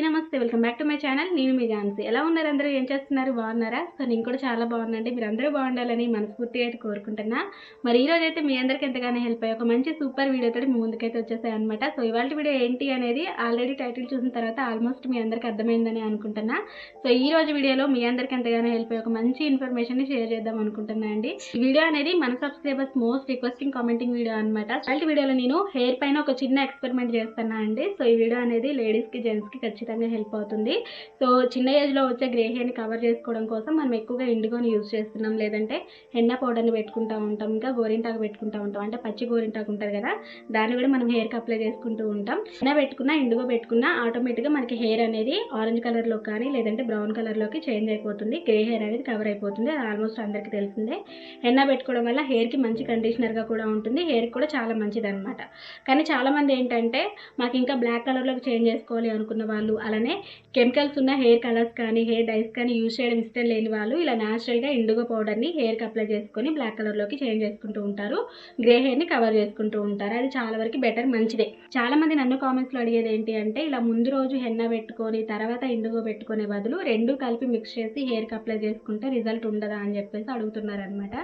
Welcome back to my channel. నేను మీ ఝాన్సీ. ఎలా ఉన్నారు అందరూ? ఏం చేస్తున్నారు? బాగున్నారా? సో నేను కూడా చాలా బాగున్నాండి మీరు అందరూ బాగుండాలని మనస్ఫూర్తిగా అయితే కోరుకుంటున్నా. మరి ఈ రోజు అయితే మీ అందరికీ ఎంతగానో హెల్ప్ అయ్యి ఒక మంచి సూపర్ వీడియోతో మీ ముందుకైతే వచ్చేసాయి అనమాట సో ఇవాళ వీడియో ఏంటి అనేది ఆల్రెడీ టైటిల్ చూసిన తర్వాత ఆల్మోస్ట్ మీ అందరికీ అర్థమైందని అనుకుంటున్నా. సో ఈ రోజు వీడియోలో మీ అందరికీ ఎంతగానో హెల్ప్ అయ్యి ఒక మంచి ఇన్ఫర్మేషన్ షేర్ చేద్దాం అనుకుంటున్నా అండి. ఈ వీడియో అనేది మన subscribers most requesting commenting video అనమాట అలాంటి వీడియోలో నేను హెయిర్ పైన ఒక చిన్న ఎక్స్పెరిమెంట్ చేస్తున్నా అండి. సో ఈ వీడియో అనేది లేడీస్కి జెంట్స్కి ఖచ్చితంగా ఖచ్చితంగా హెల్ప్ అవుతుంది. సో చిన్న ఏజ్లో వచ్చే గ్రే హెయిర్ని కవర్ చేసుకోవడం కోసం మనం ఎక్కువగా ఇండిగోని యూజ్ చేస్తున్నాం. లేదంటే హెన్న పౌడర్ని పెట్టుకుంటూ ఉంటాం. ఇంకా గోరింటాకు పెట్టుకుంటూ ఉంటాం. అంటే పచ్చి గోరింటాకు ఉంటుంది కదా దాన్ని కూడా మనం హెయిర్కి అప్లై చేసుకుంటూ ఉంటాం. హెన్న పెట్టుకున్నా ఇండిగో పెట్టుకున్నా ఆటోమేటిక్గా మనకి హెయిర్ అనేది ఆరెంజ్ కలర్లో కానీ లేదంటే బ్రౌన్ కలర్లోకి చేంజ్ అయిపోతుంది. గ్రే హెయిర్ అనేది కవర్ అయిపోతుంది. అది ఆల్మోస్ట్ అందరికీ తెలిసిందే. హెన్న పెట్టుకోవడం వల్ల హెయిర్కి మంచి కండిషనర్గా కూడా ఉంటుంది. హెయిర్కి కూడా చాలా మంచిది అనమాట కానీ చాలామంది ఏంటంటే మాకు ఇంకా బ్లాక్ కలర్లోకి చేంజ్ చేసుకోవాలి అనుకున్న వాళ్ళు అలానే కెమికల్స్ ఉన్న హెయిర్ కలర్స్ కానీ హెయిర్ డైస్ కానీ యూజ్ చేయడం ఇష్టం లేని వాళ్ళు ఇలా న్యాచురల్గా ఇండిగో పౌడర్ని హెయిర్కి అప్లై చేసుకొని బ్లాక్ కలర్లోకి చేంజ్ చేసుకుంటూ ఉంటారు. గ్రే హెయిర్ని కవర్ చేసుకుంటూ ఉంటారు. అది చాలా వరకు బెటర్ మంచిదే. చాలా మంది నన్ను కామెంట్స్లో అడిగేది ఏంటి అంటే ఇలా ముందు రోజు హెన్న పెట్టుకొని తర్వాత ఇండుగో పెట్టుకునే బదులు రెండు కలిపి మిక్స్ చేసి హెయిర్కి అప్లై చేసుకుంటే రిజల్ట్ ఉండదా అని చెప్పేసి అడుగుతున్నారనమాట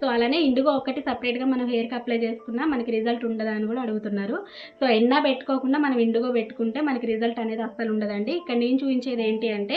సో అలానే ఇండుగో ఒకటి సపరేట్గా మనం హెయిర్కి అప్లై చేసుకున్నా మనకి రిజల్ట్ ఉండదా అని కూడా అడుగుతున్నారు. సో ఎన్న పెట్టుకోకుండా మనం ఇండుగో పెట్టుకుంటే మనకి రిజల్ట్ అనేది అస్సలు ఉండదండి ఇక్కడ నేను చూపించేది ఏంటి అంటే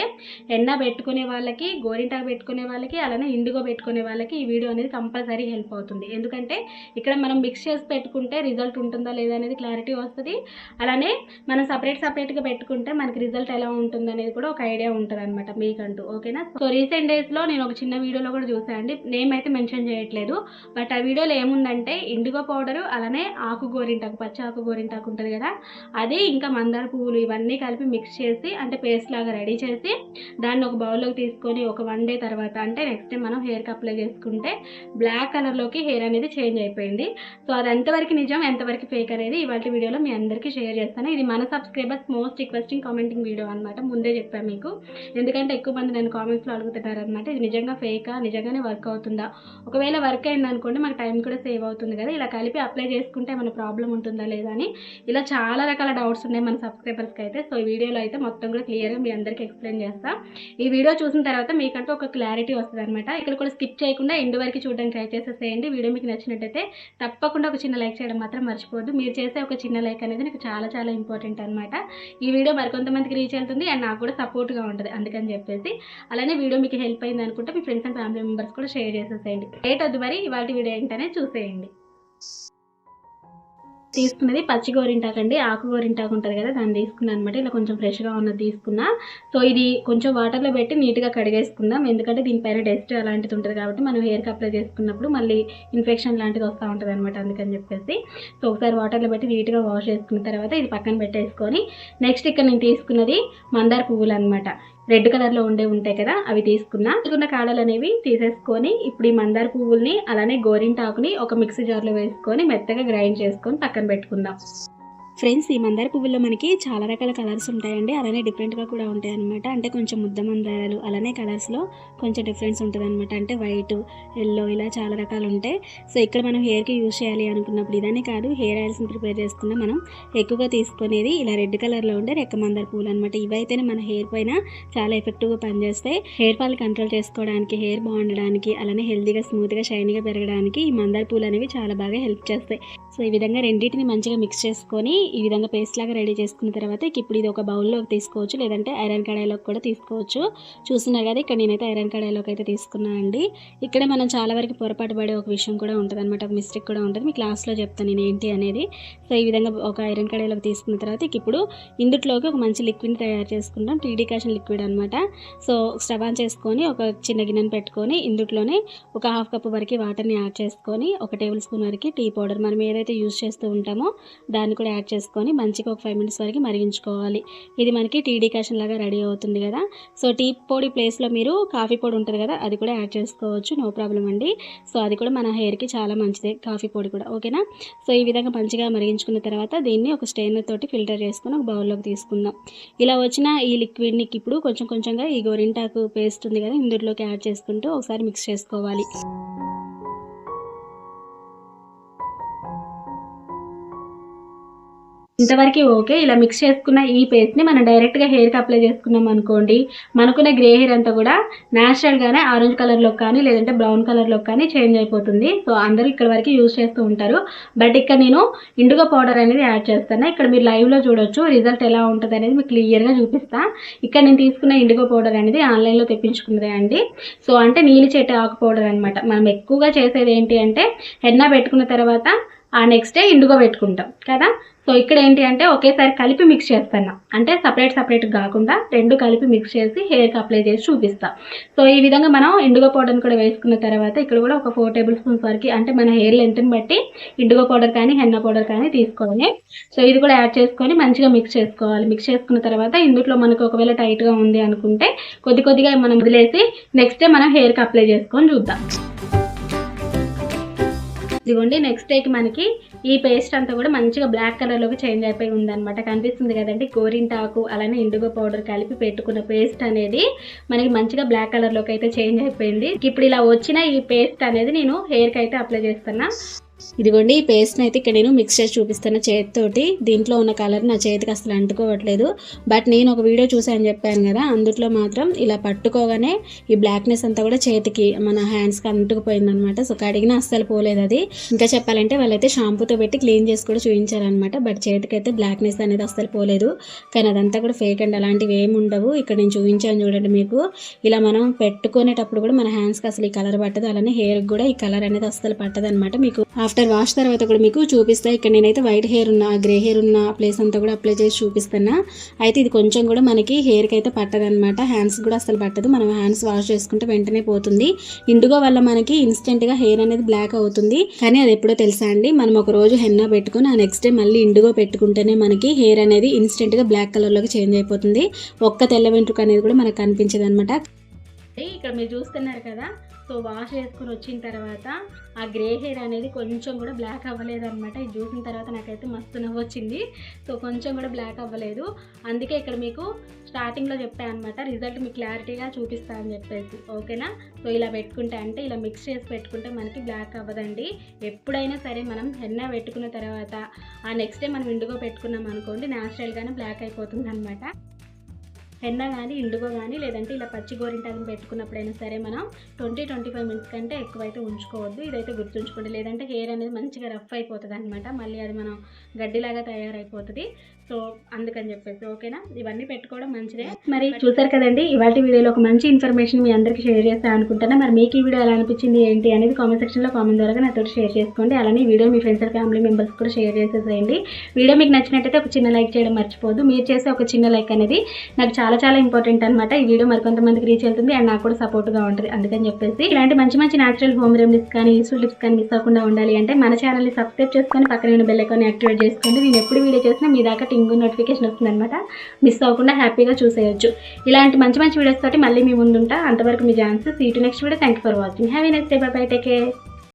ఎన్న పెట్టుకునే వాళ్ళకి గోరింటాకు పెట్టుకునే వాళ్ళకి అలానే ఇండిగో పెట్టుకునే వాళ్ళకి ఈ వీడియో అనేది కంపల్సరీ హెల్ప్ అవుతుంది. ఎందుకంటే ఇక్కడ మనం మిక్స్ చేసి పెట్టుకుంటే రిజల్ట్ ఉంటుందా లేదా అనేది క్లారిటీ వస్తుంది. అలానే మనం సపరేట్ సపరేట్గా పెట్టుకుంటే మనకి రిజల్ట్ ఎలా ఉంటుంది అనేది కూడా ఒక ఐడియా ఉంటుంది అనమాట మీకంటూ. ఓకేనా? సో రీసెంట్ డేస్లో నేను ఒక చిన్న వీడియోలో కూడా చూసాను అండి. నేమ్ అయితే మెన్షన్ చేయట్లేదు. బట్ ఆ వీడియోలో ఏముందంటే ఇండిగో పౌడరు అలానే ఆకు గోరింటాకు పచ్చి ఆకు గోరింటాకు ఉంటుంది కదా అదే ఇంకా మందార పువ్వులు ఇవన్నీ కలిపి మిక్స్ చేసి అంటే పేస్ట్ లాగా రెడీ చేసి దాన్ని ఒక బౌల్లోకి తీసుకొని ఒక వన్ డే తర్వాత అంటే నెక్స్ట్ డే మనం హెయిర్కి అప్లై చేసుకుంటే బ్లాక్ కలర్లోకి హెయిర్ అనేది చేంజ్ అయిపోయింది. సో అది ఎంతవరకు నిజం ఎంతవరకు ఫేక్ అనేది ఇవాళ వీడియోలో మీ అందరికీ షేర్ చేస్తాను. ఇది మన subscribers most requesting commenting video అనమాట ముందే చెప్పాను మీకు. ఎందుకంటే ఎక్కువ మంది నేను కామెంట్స్లో అడుగుతున్నారు అనమాట ఇది నిజంగా ఫేకా? నిజంగానే వర్క్ అవుతుందా? ఒకవేళ వర్క్ అయింది అనుకోండి మనకు టైం కూడా సేవ్ అవుతుంది కదా. ఇలా కలిపి అప్లై చేసుకుంటే ఏమైనా ప్రాబ్లం ఉంటుందా లేదా అని. ఇలా చాలా రకాల డౌట్స్ ఉన్నాయి మన సబ్స్క్రైబర్స్కి అయితే. సో ఈ వీడియోలో అయితే మొత్తం కూడా క్లియర్గా మీ అందరికీ ఎక్స్ప్లెయిన్ చేస్తా. ఈ వీడియో చూసిన తర్వాత మీకంటూ ఒక క్లారిటీ వస్తుంది అనమాట ఇక్కడ కూడా స్కిప్ చేయకుండా ఎండు వరకు చూడడానికి ట్రై చేసేసేయండి. వీడియో మీకు నచ్చినట్టయితే తప్పకుండా ఒక చిన్న లైక్ చేయడం మాత్రం మర్చిపోద్దు మీరు చేసే ఒక చిన్న లైక్ అనేది నాకు చాలా చాలా ఇంపార్టెంట్ అనమాట ఈ వీడియో మరికొంతమందికి రీచ్ అవుతుంది అండ్ నాకు కూడా సపోర్ట్గా ఉంటుంది అందుకని చెప్పేసి. అలానే వీడియో మీకు హెల్ప్ అయింది అనుకుంటే మీ ఫ్రెండ్స్ అండ్ ఫ్యామిలీ మెంబర్స్ కూడా షేర్ చేసేసేయండి. లేట్ వద్దు మరి ఇవాళ వీడియో ఏంటనే చూసేయండి. తీసుకున్నది పచ్చి గోరింటాకు అండి. ఆకు గోరింటాకు ఉంటుంది కదా దాన్ని తీసుకున్నాను అనమాట. ఇలా కొంచెం ఫ్రెష్గా ఉన్నది తీసుకున్నా. సో ఇది కొంచెం వాటర్లో పెట్టి నీట్గా కడిగేసుకుందాం. ఎందుకంటే దీనిపైన డస్ట్ అలాంటిది ఉంటుంది కాబట్టి మనం హెయిర్కి అప్లై చేసుకున్నప్పుడు మళ్ళీ ఇన్ఫెక్షన్ లాంటిది వస్తూ ఉంటుంది అనమాట అందుకని చెప్పేసి. సో ఒకసారి వాటర్లో పెట్టి నీట్గా వాష్ చేసుకున్న తర్వాత ఇది పక్కన పెట్టేసుకొని నెక్స్ట్ ఇక్కడ నేను తీసుకున్నది మందార పువ్వులు అనమాట. రెడ్ కలర్లో ఉండే ఉంటాయి కదా అవి తీసుకున్నా. తీసుకున్న కాడలు అనేవి తీసేసుకొని ఇప్పుడు ఈ మందార పువ్వుల్ని అలానే గోరింటాకుని ఒక మిక్సీ జార్లో వేసుకొని మెత్తగా గ్రైండ్ చేసుకొని పక్కన పెట్టుకుందాం. ఫ్రెండ్స్ ఈ మందార పువ్వుల్లో మనకి చాలా రకాల కలర్స్ ఉంటాయండి. అలానే డిఫరెంట్గా కూడా ఉంటాయి అనమాట అంటే కొంచెం ముద్ద మందారాలు అలానే కలర్స్లో కొంచెం డిఫరెన్స్ ఉంటుంది అనమాట అంటే వైట్ ఎల్లో ఇలా చాలా రకాలు ఉంటాయి. సో ఇక్కడ మనం హెయిర్కి యూజ్ చేయాలి అనుకున్నప్పుడు ఇదనే కాదు హెయిర్ ఆయిల్స్ని ప్రిపేర్ చేసుకున్న మనం ఎక్కువగా తీసుకునేది ఇలా రెడ్ కలర్లో ఉండే రెక్క మందార పువ్వులు అనమాట ఇవైతేనే మన హెయిర్ పైన చాలా ఎఫెక్టివ్గా పనిచేస్తాయి. హెయిర్ ఫాల్ కంట్రోల్ చేసుకోవడానికి హెయిర్ బాగుండడానికి అలానే హెల్దీగా స్మూత్గా షైనీగా పెరగడానికి ఈ మందార పూలు అనేవి చాలా బాగా హెల్ప్ చేస్తాయి. సో ఈ విధంగా రెండింటిని మంచిగా మిక్స్ చేసుకొని ఈ విధంగా పేస్ట్ లాగా రెడీ చేసుకున్న తర్వాత ఇప్పుడు ఇది ఒక బౌల్లోకి తీసుకోవచ్చు లేదంటే ఐరన్ కడాయిలోకి కూడా తీసుకోవచ్చు. చూస్తున్నారు కదా ఇక్కడ నేనైతే ఐరన్ కడాయిలోకి అయితే తీసుకున్నాను అండి. ఇక్కడ మనం చాలా వరకు పొరపాటు పడే ఒక విషయం కూడా ఉంటుంది అనమాట ఒక మిస్టేక్ కూడా ఉంటుంది. మీ క్లాస్లో చెప్తాను నేను ఏంటి అనేది. సో ఈ విధంగా ఒక ఐరన్ కడాయిలోకి తీసుకున్న తర్వాత ఇప్పుడు ఇందుట్లోకి ఒక మంచి లిక్విడ్ తయారు చేసుకుంటాం టీ డికాషన్ లిక్విడ్ అనమాట సో స్టవ్ ఆన్ చేసుకొని ఒక చిన్న గిన్నెను పెట్టుకొని ఇందుట్లోనే ఒక హాఫ్ కప్ వరకు వాటర్ని యాడ్ చేసుకొని ఒక టేబుల్ స్పూన్ వరకు టీ పౌడర్ మనం ఏదైతే యూజ్ చేస్తూ ఉంటామో దాన్ని కూడా యాడ్ చేసుకొని మంచిగా ఒక ఫైవ్ మినిట్స్ వరకు మరిగించుకోవాలి. ఇది మనకి టీ డికాషన్ లాగా రెడీ అవుతుంది కదా. సో టీ పొడి ప్లేస్లో మీరు కాఫీ పొడి ఉంటుంది కదా అది కూడా యాడ్ చేసుకోవచ్చు. నో ప్రాబ్లం అండి. సో అది కూడా మన హెయిర్కి చాలా మంచిదే కాఫీ పొడి కూడా. ఓకేనా సో ఈ విధంగా మంచిగా మరిగించుకున్న తర్వాత దీన్ని ఒక స్టెయినర్ తోటి ఫిల్టర్ చేసుకుని ఒక బౌల్లోకి తీసుకుందాం. ఇలా వచ్చిన ఈ లిక్విడ్ని ఇప్పుడు కొంచెం కొంచెంగా ఈ గోరింటాకు పేస్ట్ ఉంది కదా ఇందులోకి యాడ్ చేసుకుంటూ ఒకసారి మిక్స్ చేసుకోవాలి. ఇంతవరకు ఓకే. ఇలా మిక్స్ చేసుకున్న ఈ పేస్ట్ని మనం డైరెక్ట్గా హెయిర్కి అప్లై చేసుకున్నాం అనుకోండి మనకున్న గ్రే హెయిర్ అంతా కూడా న్యాచురల్గానే ఆరెంజ్ కలర్లో కానీ లేదంటే బ్రౌన్ కలర్లో కానీ చేంజ్ అయిపోతుంది. సో అందరూ ఇక్కడ వరకు యూజ్ చేస్తూ ఉంటారు. బట్ ఇక్కడ నేను ఇండుగో పౌడర్ అనేది యాడ్ చేస్తాను. ఇక్కడ మీరు లైవ్లో చూడొచ్చు. రిజల్ట్ ఎలా ఉంటుంది అనేది మీకు క్లియర్గా చూపిస్తాను ఇక్కడ నేను తీసుకున్న ఇండిగో పౌడర్ అనేది ఆన్లైన్లో తెప్పించుకున్నదే అండి. సో అంటే నీలి చెట్టు ఆకు పౌడర్ అనమాట మనం ఎక్కువగా చేసేది ఏంటి అంటే హెన్నా పెట్టుకున్న తర్వాత ఆ నెక్స్ట్ డే ఇండుగో పెట్టుకుంటాం కదా? సో ఇక్కడ ఏంటి అంటే ఒకేసారి కలిపి మిక్స్ చేస్తాను అంటే సపరేట్ సపరేట్ కాకుండా రెండు కలిపి మిక్స్ చేసి హెయిర్కి అప్లై చేసి చూపిస్తా. సో ఈ విధంగా మనం ఇండుగో పౌడర్ని కూడా వేసుకున్న తర్వాత ఇక్కడ కూడా ఒక ఫోర్ టేబుల్ స్పూన్స్ వరకు అంటే మన హెయిర్ లెంత్ని బట్టి ఇండుగో పౌడర్ కానీ హెన్న పౌడర్ కానీ తీసుకోవాలి. సో ఇది కూడా యాడ్ చేసుకొని మంచిగా మిక్స్ చేసుకోవాలి. మిక్స్ చేసుకున్న తర్వాత ఇందులో మనకు ఒకవేళ టైట్గా ఉంది అనుకుంటే కొద్ది కొద్దిగా మనం వదిలేసి నెక్స్ట్ డే మనం హెయిర్కి అప్లై చేసుకొని చూద్దాం. ఇదిగోండి నెక్స్ట్ డేకి మనకి ఈ పేస్ట్ అంతా కూడా మంచిగా బ్లాక్ కలర్లోకి చేంజ్ అయిపోయి ఉందనమాట కనిపిస్తుంది కదండి గోరింటాకు అలానే ఇండిగో పౌడర్ కలిపి పెట్టుకున్న పేస్ట్ అనేది మనకి మంచిగా బ్లాక్ కలర్లోకి అయితే చేంజ్ అయిపోయింది. ఇప్పుడు ఇలా వచ్చిన ఈ పేస్ట్ అనేది నేను హెయిర్కి అయితే అప్లై చేస్తున్నా. ఇదిగోండి ఈ పేస్ట్ని అయితే ఇక్కడ నేను మిక్స్ చేసి చూపిస్తాను చేతితోటి. దీంట్లో ఉన్న కలర్ నా చేతికి అసలు అంటుకోవట్లేదు. బట్ నేను ఒక వీడియో చూసాను చెప్పాను కదా అందుట్లో మాత్రం ఇలా పట్టుకోగానే ఈ బ్లాక్నెస్ అంతా కూడా చేతికి మన హ్యాండ్స్కి అంటుకుపోయింది అనమాట సో కడిగినా అస్సలు పోలేదు అది. ఇంకా చెప్పాలంటే వాళ్ళైతే షాంపూతో పెట్టి క్లీన్ చేసి కూడా చూపించారనమాట బట్ చేతికి అయితే బ్లాక్నెస్ అనేది అస్సలు పోలేదు. కానీ అదంతా కూడా ఫేక్ అండ్ అలాంటివి ఏమి ఉండవు. ఇక్కడ నేను చూపించాను చూడండి మీకు. ఇలా మనం పెట్టుకునేటప్పుడు కూడా మన హ్యాండ్స్కి అసలు ఈ కలర్ పట్టదు. అలానే హెయిర్కి కూడా ఈ కలర్ అనేది అస్సలు పట్టదు అనమాట మీకు ఆఫ్టర్ వాష్ తర్వాత కూడా మీకు చూపిస్తా. ఇక్కడ నేనైతే వైట్ హెయిర్ ఉన్న గ్రే హెయిర్ ఉన్న ప్లేస్ అంతా కూడా అప్లై చేసి చూపిస్తున్నా. అయితే ఇది కొంచెం కూడా మనకి హెయిర్కి అయితే పట్టదనమాట హ్యాండ్స్ కూడా అసలు పట్టదు. మనం హ్యాండ్స్ వాష్ చేసుకుంటే వెంటనే పోతుంది. ఇండుగో వల్ల మనకి ఇన్స్టెంట్గా హెయిర్ అనేది బ్లాక్ అవుతుంది. కానీ అది ఎప్పుడో తెలుసా అండి? మనం ఒక రోజు హెన్నా పెట్టుకుని ఆ నెక్స్ట్ డే మళ్ళీ ఇండుగో పెట్టుకుంటేనే మనకి హెయిర్ అనేది ఇన్స్టెంట్గా బ్లాక్ కలర్లోకి చేంజ్ అయిపోతుంది. ఒక్క తెల్ల వెంట్రుక అనేది కూడా మనకు కనిపించదు అనమాట ఇక్కడ మీరు చూస్తున్నారు కదా సో వాష్ చేసుకుని వచ్చిన తర్వాత ఆ గ్రే హెయిర్ అనేది కొంచెం కూడా బ్లాక్ అవ్వలేదు అనమాట ఇది చూసిన తర్వాత నాకైతే మస్తు నవ్వు వచ్చింది సో కొంచెం కూడా బ్లాక్ అవ్వలేదు. అందుకే ఇక్కడ మీకు స్టార్టింగ్లో చెప్పాను అనమాట రిజల్ట్ మీకు క్లారిటీగా చూపిస్తా అని చెప్పేసి. ఓకేనా సో ఇలా పెట్టుకుంటే అంటే ఇలా మిక్స్ చేసి పెట్టుకుంటే మనకి బ్లాక్ అవ్వదండి. ఎప్పుడైనా సరే మనం హెన్న పెట్టుకున్న తర్వాత ఆ నెక్స్ట్ డే మనం ఇండుగో పెట్టుకున్నాం అనుకోండి న్యాచురల్గానే బ్లాక్ అయిపోతుంది అనమాట హెన్న కానీ ఇండుగో కానీ లేదంటే ఇలా పచ్చి గోరింటాకుని పెట్టుకున్నప్పుడైనా సరే మనం ట్వంటీ ట్వంటీ ఫైవ్ మినిట్స్ కంటే ఎక్కువైతే ఉంచుకోవద్దు. ఇదైతే గుర్తుంచుకోండి. లేదంటే హెయిర్ అనేది మంచిగా రఫ్ అయిపోతుంది అనమాట మళ్ళీ అది మనం గడ్డిలాగా తయారైపోతుంది. సో అందుకని చెప్పేసి ఓకేనా? ఇవన్నీ పెట్టుకోవడం మంచిదే. మరి చూసారు కదండి ఇవాళ వీడియోలో ఒక మంచి ఇన్ఫర్మేషన్ మీ అందరికీ షేర్ చేస్తాను అనుకుంటున్నా. మరి మీకు ఈ వీడియో ఎలా అనిపించింది ఏంటి అనేది కామెంట్ సెక్షన్లో కామెంట్ ద్వారా నాతో షేర్ చేసుకోండి. అలానే ఈ వీడియో మీ ఫ్రెండ్స్ అండ్ ఫ్యామిలీ మెంబర్స్ కూడా షేర్ చేసేసేయండి. వీడియో మీకు నచ్చినట్టయితే ఒక చిన్న లైక్ చేయడం మర్చిపోదు మీరు చేసే ఒక చిన్న లైక్ అనేది నాకు చాలా చాలా ఇంపార్టెంట్ అనమాట ఈ వీడియో మరికొంతమందికి రీచ్ అవుతుంది అండ్ నాకు కూడా సపోర్ట్గా ఉంటుంది. అందుకని చెప్పేసి ఇలాంటి మంచి మంచి న్యాచురల్ హోమ్ రెమెడీస్ కానీ యూస్ఫుల్ టిప్స్ కానీ మిస్ అవ్వకుండా ఉండాలి అంటే మన ఛానల్ని సబ్స్క్రైబ్ చేసుకొని పక్కన ఉన్న బెల్ ఐకాన్ యాక్టివేట్ చేసుకోండి. నేను ఎప్పుడు వీడియో చేసినా మీ దాకా టింగ్ నోటిఫికేషన్ వస్తుంది అనమాట మిస్ అవ్వకుండా హ్యాపీగా చూసేయొచ్చు. ఇలాంటి మంచి మంచి వీడియోస్ తోటి మళ్ళీ మీ ముందుంటా. అంతవరకు మీ Jhansi see to next video thank for watching have a next day bye take care